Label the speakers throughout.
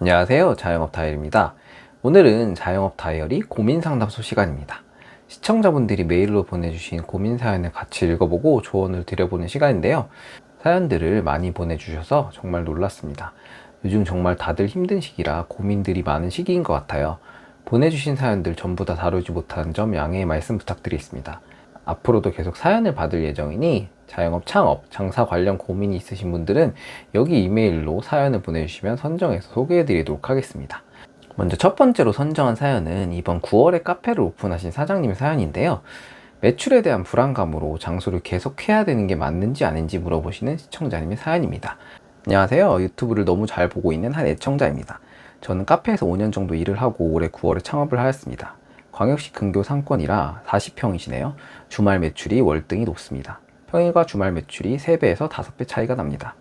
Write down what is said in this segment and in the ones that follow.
Speaker 1: 안녕하세요. 자영업 다이어리입니다. 오늘은 자영업 다이어리 고민 상담소 시간입니다. 시청자분들이 메일로 보내주신 고민 사연을 같이 읽어보고 조언을 드려보는 시간인데요. 사연들을 많이 보내주셔서 정말 놀랐습니다. 요즘 정말 다들 힘든 시기라 고민들이 많은 시기인 것 같아요. 보내주신 사연들 전부 다 다루지 못하는 점 양해의 말씀 부탁드리겠습니다. 앞으로도 계속 사연을 받을 예정이니 자영업, 창업, 장사 관련 고민이 있으신 분들은 여기 이메일로 사연을 보내주시면 선정해서 소개해드리도록 하겠습니다. 먼저 첫 번째로 선정한 사연은 이번 9월에 카페를 오픈하신 사장님의 사연인데요. 매출에 대한 불안감으로 장소를 계속 해야 되는 게 맞는지 아닌지 물어보시는 시청자님의 사연입니다. 안녕하세요. 유튜브를 너무 잘 보고 있는 한 애청자입니다. 저는 카페에서 5년 정도 일을 하고 올해 9월에 창업을 하였습니다. 광역시 근교 상권이라 40평이시네요. 주말 매출이 월등히 높습니다. 평일과 주말 매출이 3배에서 5배 차이가 납니다.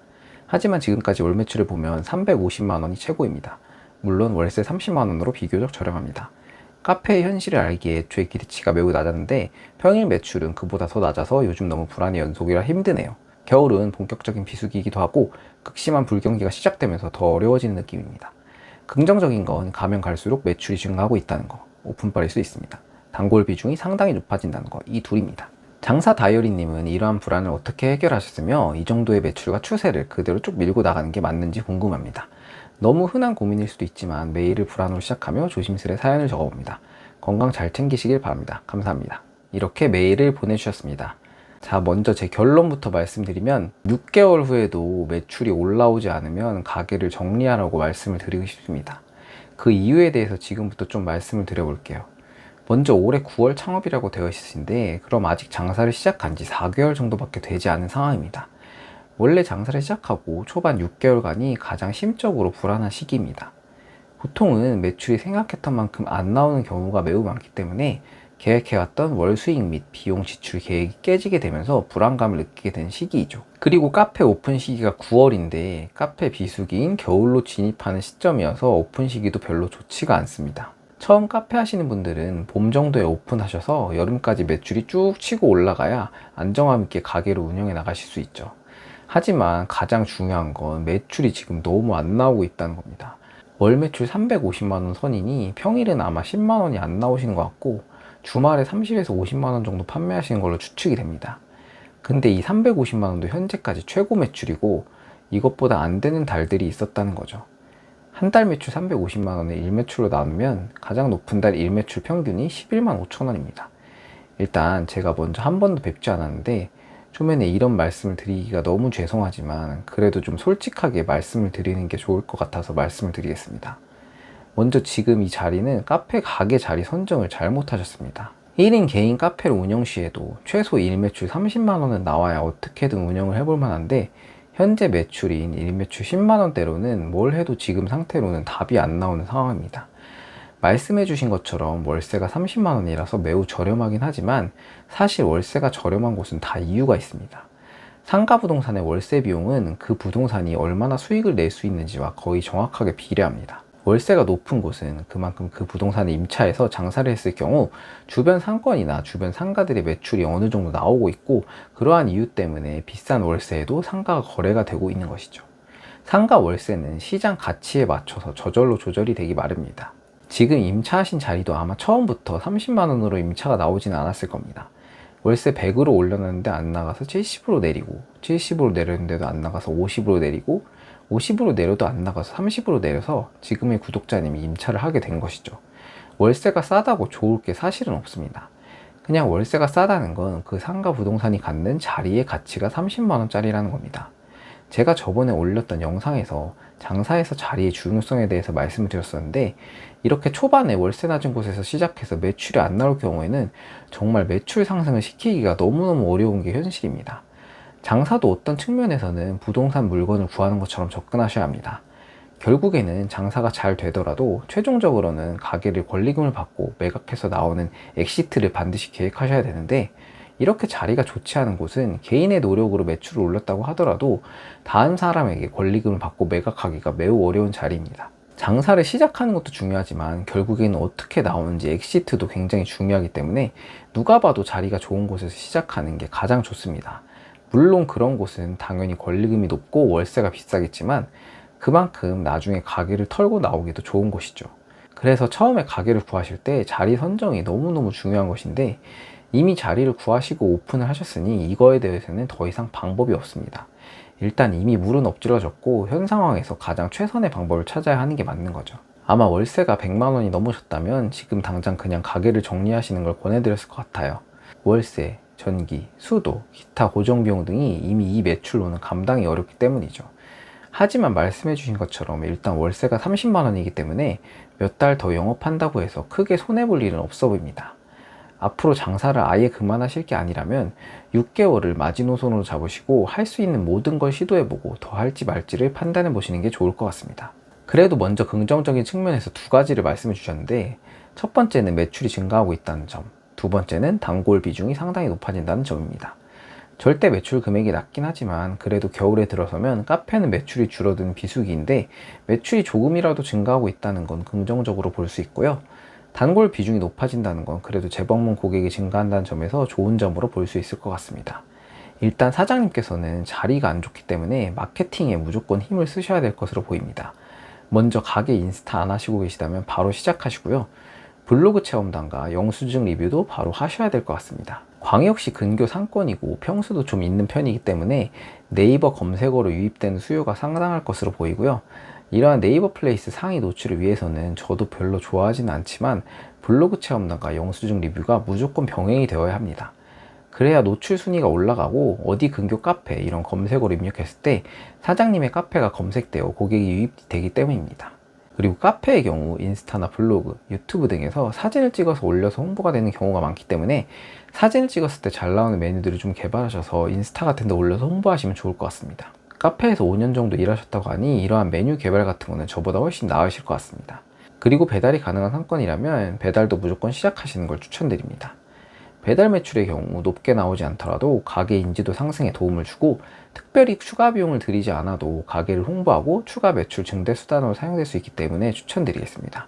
Speaker 1: 하지만 지금까지 월 매출을 보면 350만 원이 최고입니다. 물론 월세 30만 원으로 비교적 저렴합니다. 카페의 현실을 알기에 애초에 기대치가 매우 낮았는데 평일 매출은 그보다 더 낮아서 요즘 너무 불안의 연속이라 힘드네요. 겨울은 본격적인 비수기이기도 하고 극심한 불경기가 시작되면서 더 어려워지는 느낌입니다. 긍정적인 건 가면 갈수록 매출이 증가하고 있다는 거, 오픈빨일 수 있습니다. 단골 비중이 상당히 높아진다는 거, 이 둘입니다. 장사 다이어리님은 이러한 불안을 어떻게 해결하셨으며 이 정도의 매출과 추세를 그대로 쭉 밀고 나가는 게 맞는지 궁금합니다. 너무 흔한 고민일 수도 있지만 메일을 불안으로 시작하며 조심스레 사연을 적어봅니다. 건강 잘 챙기시길 바랍니다. 감사합니다. 이렇게 메일을 보내주셨습니다. 자, 먼저 제 결론부터 말씀드리면 6개월 후에도 매출이 올라오지 않으면 가게를 정리하라고 말씀을 드리고 싶습니다. 그 이유에 대해서 지금부터 좀 말씀을 드려볼게요. 먼저 올해 9월 창업이라고 되어 있으신데 그럼 아직 장사를 시작한 지 4개월 정도밖에 되지 않은 상황입니다. 원래 장사를 시작하고 초반 6개월간이 가장 심적으로 불안한 시기입니다. 보통은 매출이 생각했던 만큼 안 나오는 경우가 매우 많기 때문에 계획해왔던 월 수익 및 비용 지출 계획이 깨지게 되면서 불안감을 느끼게 된 시기이죠. 그리고 카페 오픈 시기가 9월인데 카페 비수기인 겨울로 진입하는 시점이어서 오픈 시기도 별로 좋지가 않습니다. 처음 카페 하시는 분들은 봄 정도에 오픈하셔서 여름까지 매출이 쭉 치고 올라가야 안정감 있게 가게를 운영해 나가실 수 있죠. 하지만 가장 중요한 건 매출이 지금 너무 안 나오고 있다는 겁니다. 월 매출 350만원 선이니 평일은 아마 10만원이 안 나오시는 것 같고 주말에 30에서 50만 원 정도 판매하시는 걸로 추측이 됩니다. 근데 이 350만 원도 현재까지 최고 매출이고 이것보다 안 되는 달들이 있었다는 거죠. 한 달 매출 350만 원을 일매출로 나누면 가장 높은 달 일매출 평균이 11만 5천 원입니다. 일단 제가 먼저 한 번도 뵙지 않았는데 초면에 이런 말씀을 드리기가 너무 죄송하지만 그래도 좀 솔직하게 말씀을 드리는 게 좋을 것 같아서 말씀을 드리겠습니다. 먼저 지금 이 자리는 카페 가게 자리 선정을 잘못하셨습니다. 1인 개인 카페를 운영 시에도 최소 일 매출 30만 원은 나와야 어떻게든 운영을 해볼 만한데 현재 매출인 일 매출 10만 원대로는 뭘 해도 지금 상태로는 답이 안 나오는 상황입니다. 말씀해 주신 것처럼 월세가 30만 원이라서 매우 저렴하긴 하지만 사실 월세가 저렴한 곳은 다 이유가 있습니다. 상가 부동산의 월세 비용은 그 부동산이 얼마나 수익을 낼 수 있는지와 거의 정확하게 비례합니다. 월세가 높은 곳은 그만큼 그 부동산에 임차해서 장사를 했을 경우 주변 상권이나 주변 상가들의 매출이 어느 정도 나오고 있고 그러한 이유 때문에 비싼 월세에도 상가가 거래가 되고 있는 것이죠. 상가 월세는 시장 가치에 맞춰서 저절로 조절이 되기 마련입니다. 지금 임차하신 자리도 아마 처음부터 30만원으로 임차가 나오지는 않았을 겁니다. 월세 100으로 올려놨는데 안 나가서 70으로 내리고 70으로 내렸는데도 안 나가서 50으로 내리고 50으로 내려도 안 나가서 30으로 내려서 지금의 구독자님이 임차를 하게 된 것이죠. 월세가 싸다고 좋을 게 사실은 없습니다. 그냥 월세가 싸다는 건 그 상가 부동산이 갖는 자리의 가치가 30만원짜리라는 겁니다. 제가 저번에 올렸던 영상에서 장사에서 자리의 중요성에 대해서 말씀을 드렸었는데 이렇게 초반에 월세 낮은 곳에서 시작해서 매출이 안 나올 경우에는 정말 매출 상승을 시키기가 너무너무 어려운 게 현실입니다. 장사도 어떤 측면에서는 부동산 물건을 구하는 것처럼 접근하셔야 합니다. 결국에는 장사가 잘 되더라도 최종적으로는 가게를 권리금을 받고 매각해서 나오는 엑시트를 반드시 계획하셔야 되는데 이렇게 자리가 좋지 않은 곳은 개인의 노력으로 매출을 올렸다고 하더라도 다른 사람에게 권리금을 받고 매각하기가 매우 어려운 자리입니다. 장사를 시작하는 것도 중요하지만 결국에는 어떻게 나오는지 엑시트도 굉장히 중요하기 때문에 누가 봐도 자리가 좋은 곳에서 시작하는 게 가장 좋습니다. 물론 그런 곳은 당연히 권리금이 높고 월세가 비싸겠지만 그만큼 나중에 가게를 털고 나오기도 좋은 곳이죠. 그래서 처음에 가게를 구하실 때 자리 선정이 너무너무 중요한 것인데 이미 자리를 구하시고 오픈을 하셨으니 이거에 대해서는 더 이상 방법이 없습니다. 일단 이미 물은 엎질러졌고 현 상황에서 가장 최선의 방법을 찾아야 하는 게 맞는 거죠. 아마 월세가 100만 원이 넘으셨다면 지금 당장 그냥 가게를 정리하시는 걸 권해드렸을 것 같아요. 월세, 전기, 수도, 기타 고정 비용 등이 이미 이 매출로는 감당이 어렵기 때문이죠. 하지만 말씀해 주신 것처럼 일단 월세가 30만 원이기 때문에 몇 달 더 영업한다고 해서 크게 손해 볼 일은 없어 보입니다. 앞으로 장사를 아예 그만하실 게 아니라면 6개월을 마지노선으로 잡으시고 할 수 있는 모든 걸 시도해보고 더 할지 말지를 판단해 보시는 게 좋을 것 같습니다. 그래도 먼저 긍정적인 측면에서 두 가지를 말씀해 주셨는데 첫 번째는 매출이 증가하고 있다는 점, 두 번째는 단골 비중이 상당히 높아진다는 점입니다. 절대 매출 금액이 낮긴 하지만 그래도 겨울에 들어서면 카페는 매출이 줄어든 비수기인데 매출이 조금이라도 증가하고 있다는 건 긍정적으로 볼 수 있고요. 단골 비중이 높아진다는 건 그래도 재방문 고객이 증가한다는 점에서 좋은 점으로 볼 수 있을 것 같습니다. 일단 사장님께서는 자리가 안 좋기 때문에 마케팅에 무조건 힘을 쓰셔야 될 것으로 보입니다. 먼저 가게 인스타 안 하시고 계시다면 바로 시작하시고요. 블로그 체험단과 영수증 리뷰도 바로 하셔야 될 것 같습니다. 광역시 근교 상권이고 평수도 좀 있는 편이기 때문에 네이버 검색어로 유입되는 수요가 상당할 것으로 보이고요. 이러한 네이버 플레이스 상위 노출을 위해서는 저도 별로 좋아하지는 않지만 블로그 체험단과 영수증 리뷰가 무조건 병행이 되어야 합니다. 그래야 노출 순위가 올라가고 어디 근교 카페 이런 검색어를 입력했을 때 사장님의 카페가 검색되어 고객이 유입되기 때문입니다. 그리고 카페의 경우 인스타나 블로그, 유튜브 등에서 사진을 찍어서 올려서 홍보가 되는 경우가 많기 때문에 사진을 찍었을 때 잘 나오는 메뉴들을 좀 개발하셔서 인스타 같은 데 올려서 홍보하시면 좋을 것 같습니다. 카페에서 5년 정도 일하셨다고 하니 이러한 메뉴 개발 같은 거는 저보다 훨씬 나으실 것 같습니다. 그리고 배달이 가능한 상권이라면 배달도 무조건 시작하시는 걸 추천드립니다. 배달 매출의 경우 높게 나오지 않더라도 가게 인지도 상승에 도움을 주고 특별히 추가 비용을 들이지 않아도 가게를 홍보하고 추가 매출 증대 수단으로 사용될 수 있기 때문에 추천드리겠습니다.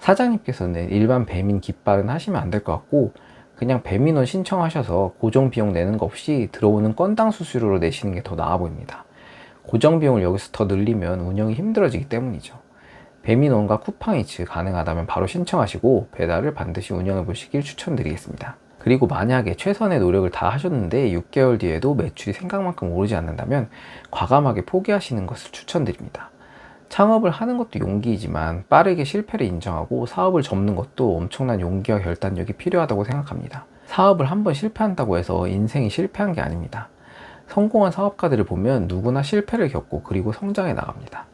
Speaker 1: 사장님께서는 일반 배민 깃발은 하시면 안 될 것 같고 그냥 배민원 신청하셔서 고정 비용 내는 거 없이 들어오는 건당 수수료로 내시는 게 더 나아 보입니다. 고정 비용을 여기서 더 늘리면 운영이 힘들어지기 때문이죠. 배민원과 쿠팡이츠 가능하다면 바로 신청하시고 배달을 반드시 운영해 보시길 추천드리겠습니다. 그리고 만약에 최선의 노력을 다 하셨는데 6개월 뒤에도 매출이 생각만큼 오르지 않는다면 과감하게 포기하시는 것을 추천드립니다. 창업을 하는 것도 용기이지만 빠르게 실패를 인정하고 사업을 접는 것도 엄청난 용기와 결단력이 필요하다고 생각합니다. 사업을 한번 실패한다고 해서 인생이 실패한 게 아닙니다. 성공한 사업가들을 보면 누구나 실패를 겪고 그리고 성장해 나갑니다.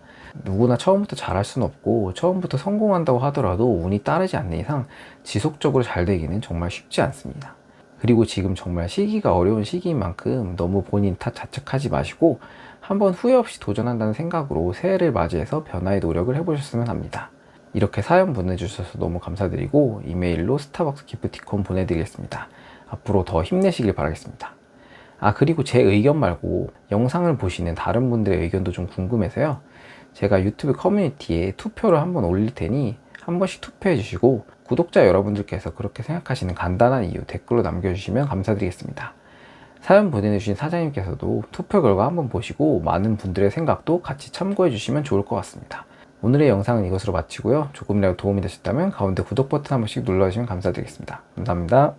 Speaker 1: 누구나 처음부터 잘할 수는 없고 처음부터 성공한다고 하더라도 운이 따르지 않는 이상 지속적으로 잘 되기는 정말 쉽지 않습니다. 그리고 지금 정말 시기가 어려운 시기인 만큼 너무 본인 탓 자책하지 마시고 한번 후회 없이 도전한다는 생각으로 새해를 맞이해서 변화의 노력을 해보셨으면 합니다. 이렇게 사연 보내주셔서 너무 감사드리고 이메일로 스타벅스 기프티콘 보내드리겠습니다. 앞으로 더 힘내시길 바라겠습니다. 아 그리고 제 의견 말고 영상을 보시는 다른 분들의 의견도 좀 궁금해서요. 제가 유튜브 커뮤니티에 투표를 한번 올릴 테니 한 번씩 투표해 주시고 구독자 여러분들께서 그렇게 생각하시는 간단한 이유 댓글로 남겨주시면 감사드리겠습니다. 사연 보내주신 사장님께서도 투표 결과 한번 보시고 많은 분들의 생각도 같이 참고해 주시면 좋을 것 같습니다. 오늘의 영상은 이것으로 마치고요. 조금이라도 도움이 되셨다면 가운데 구독 버튼 한 번씩 눌러주시면 감사드리겠습니다. 감사합니다.